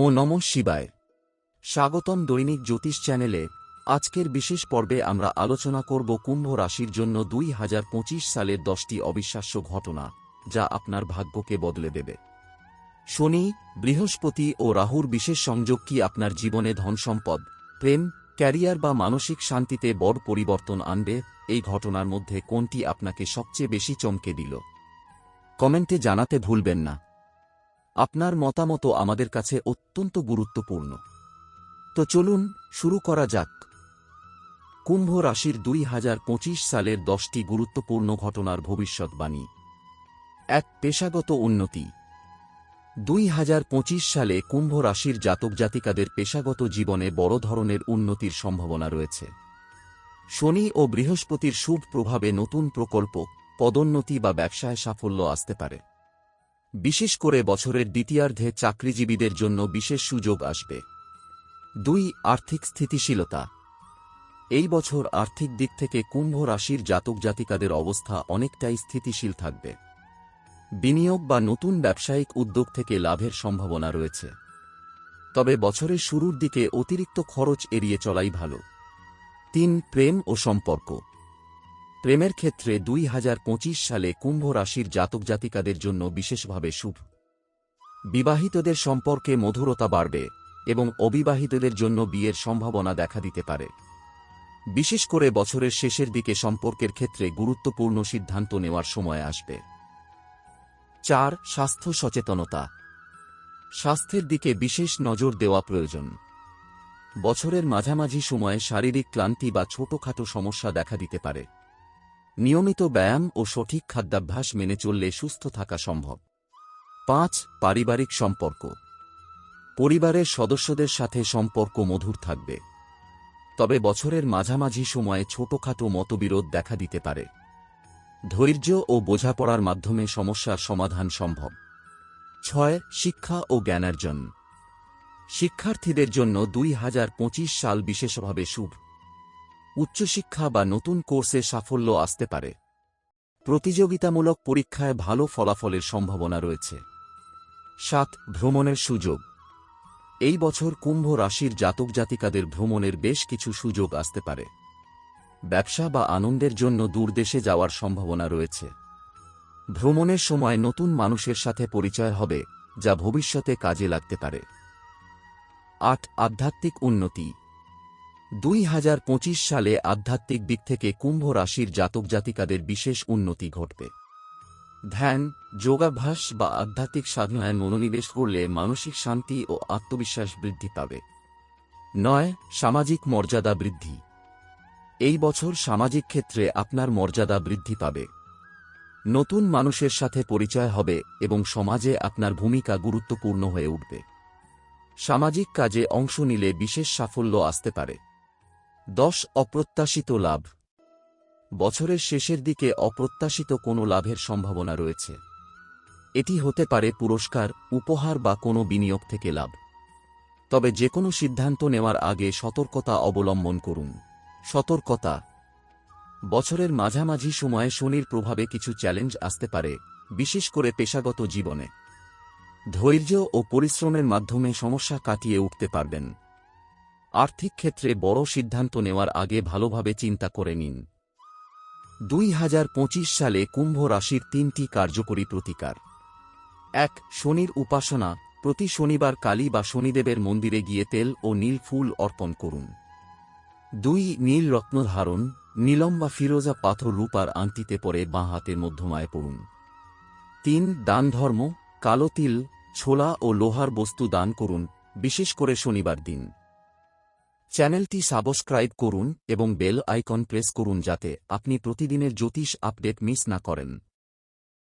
ও নম শিবায়। স্বাগতম দৈনিক জ্যোতিষ চ্যানেলে আজকের বিশেষ পর্বে আমরা আলোচনা করব কুম্ভ রাশির জন্য দুই হাজার পঁচিশ সালের দশটি অবিশ্বাস্য ঘটনা, যা আপনার ভাগ্যকে বদলে দেবে। শনি, বৃহস্পতি ও রাহুর বিশেষ সংযোগ কি আপনার জীবনে ধনসম্পদ প্রেম, ক্যারিয়ার বা মানসিক শান্তিতে বড় পরিবর্তন আনবে, এই ঘটনার মধ্যে কোনটি আপনাকে সবচেয়ে বেশি চমকে দিল? কমেন্টে জানাতে ভুলবেন না। আপনার মতামত আমাদের কাছে অত্যন্ত গুরুত্বপূর্ণ। তো চলুন শুরু করা যাক। কুম্ভ রাশির দুই হাজার পঁচিশ সালের দশটি গুরুত্বপূর্ণ ঘটনার ভবিষ্যৎবাণী। এক, পেশাগত উন্নতি। দুই হাজার পঁচিশ সালে কুম্ভ রাশির জাতক জাতিকাদের পেশাগত জীবনে বড় ধরনের উন্নতির সম্ভাবনা রয়েছে। শনি ও বৃহস্পতির শুভ প্রভাবে নতুন প্রকল্প, পদোন্নতি বা ব্যবসায় সাফল্য আসতে পারে। বিশেষ করে বছরের দ্বিতীয়ার্ধে চাকরিজীবীদের জন্য বিশেষ সুযোগ আসবে। দুই, আর্থিক স্থিতিশীলতা। এই বছর আর্থিক দিক থেকে কুম্ভ রাশির জাতক জাতিকাদের অবস্থা অনেকটাই স্থিতিশীল থাকবে। বিনিয়োগ বা নতুন ব্যবসায়িক উদ্যোগ থেকে লাভের সম্ভাবনা রয়েছে। তবে বছরের শুরুর দিকে অতিরিক্ত খরচ এড়িয়ে চলাই ভালো। তিন, প্রেম ও সম্পর্ক। প্রেমের ক্ষেত্রে দুই হাজার পঁচিশ সালে কুম্ভ রাশির জাতক জাতিকাদের জন্য বিশেষভাবে শুভ। বিবাহিতদের সম্পর্কে মধুরতা বাড়বে এবং অবিবাহিতদের জন্য বিয়ের সম্ভাবনা দেখা দিতে পারে। বিশেষ করে বছরের শেষের দিকে সম্পর্কের ক্ষেত্রে গুরুত্বপূর্ণ সিদ্ধান্ত নেওয়ার সময় আসবে। চার, স্বাস্থ্য সচেতনতা। স্বাস্থ্যের দিকে বিশেষ নজর দেওয়া প্রয়োজন। বছরের মাঝামাঝি সময়ে শারীরিক ক্লান্তি বা ছোটখাটো সমস্যা দেখা দিতে পারে। নিয়মিত ব্যায়াম ও সঠিক খাদ্যাভ্যাস মেনে চললে সুস্থ থাকা সম্ভব। পাঁচ, পারিবারিক সম্পর্ক। পরিবারের সদস্যদের সাথে সম্পর্ক মধুর থাকবে। তবে বছরের মাঝামাঝি সময়ে ছোটখাটো মতবিরোধ দেখা দিতে পারে। ধৈর্য ও বোঝাপড়ার মাধ্যমে সমস্যার সমাধান সম্ভব। ছয়, শিক্ষা ও জ্ঞানার্জন। শিক্ষার্থীদের জন্য দুই হাজার পঁচিশ সাল বিশেষভাবে শুভ। উচ্চশিক্ষা বা নতুন কোর্সে সাফল্য আসতে পারে। প্রতিযোগিতামূলক পরীক্ষায় ভালো ফলাফলের সম্ভাবনা রয়েছে। সাত, ভ্রমণের সুযোগ। এই বছর কুম্ভ রাশির জাতক জাতিকাদের ভ্রমণের বেশ কিছু সুযোগ আসতে পারে। ব্যবসা বা আনন্দের জন্য দূরদেশে যাওয়ার সম্ভাবনা রয়েছে। ভ্রমণের সময় নতুন মানুষের সাথে পরিচয় হবে, যা ভবিষ্যতে কাজে লাগতে পারে। আট, আধ্যাত্মিক উন্নতি। দুই হাজার পঁচিশ সালে আধ্যাত্মিক দিক থেকে কুম্ভ রাশির জাতক জাতিকাদের বিশেষ উন্নতি ঘটবে। ধ্যান, যোগাভ্যাস বা আধ্যাত্মিক সাধনায় মনোনিবেশ করলে মানসিক শান্তি ও আত্মবিশ্বাস বৃদ্ধি পাবে। নয়, সামাজিক মর্যাদা বৃদ্ধি। এই বছর সামাজিক ক্ষেত্রে আপনার মর্যাদা বৃদ্ধি পাবে। নতুন মানুষের সাথে পরিচয় হবে এবং সমাজে আপনার ভূমিকা গুরুত্বপূর্ণ হয়ে উঠবে। সামাজিক কাজে অংশ নিলে বিশেষ সাফল্য আসতে পারে। দশ অপ্রত্যাশিত লাভ। বছরের শেষের দিকে অপ্রত্যাশিত কোনো লাভের সম্ভাবনা রয়েছে। এটি হতে পারে পুরস্কার, উপহার বা কোনো বিনিয়োগ থেকে লাভ। তবে যে কোনো সিদ্ধান্ত নেওয়ার আগে সতর্কতা অবলম্বন করুন। সতর্কতা। বছরের মাঝামাঝি সময়ে শনির প্রভাবে কিছু চ্যালেঞ্জ আসতে পারে, বিশেষ করে পেশাগত জীবনে। ধৈর্য ও পরিশ্রমের মাধ্যমে সমস্যা কাটিয়ে উঠতে পারবেন। আর্থিক ক্ষেত্রে বড় সিদ্ধান্ত নেওয়ার আগে ভালোভাবে চিন্তা করে নিন। দুই হাজার পঁচিশ সালে কুম্ভ রাশির তিনটি কার্যকরী প্রতিকার। এক, শনির উপাসনা। প্রতি শনিবার কালী বা শনিদেবের মন্দিরে গিয়ে তেল ও নীল ফুল অর্পণ করুন। দুই, নীল রত্ন ধারণ। নীলম বা ফিরোজা পাথর রূপার আংটিতে পরে বাঁ হাতের মধ্যমায় পড়ুন। তিন, দান ধর্ম। কালো তিল, ছোলা ও লোহার বস্তু দান করুন, বিশেষ করে শনিবার দিন। চ্যানেলটি সাবস্ক্রাইব করুন এবং বেল আইকন প্রেস করুন যাতে আপনি প্রতিদিনের জ্যোতিষ আপডেট মিস না করেন।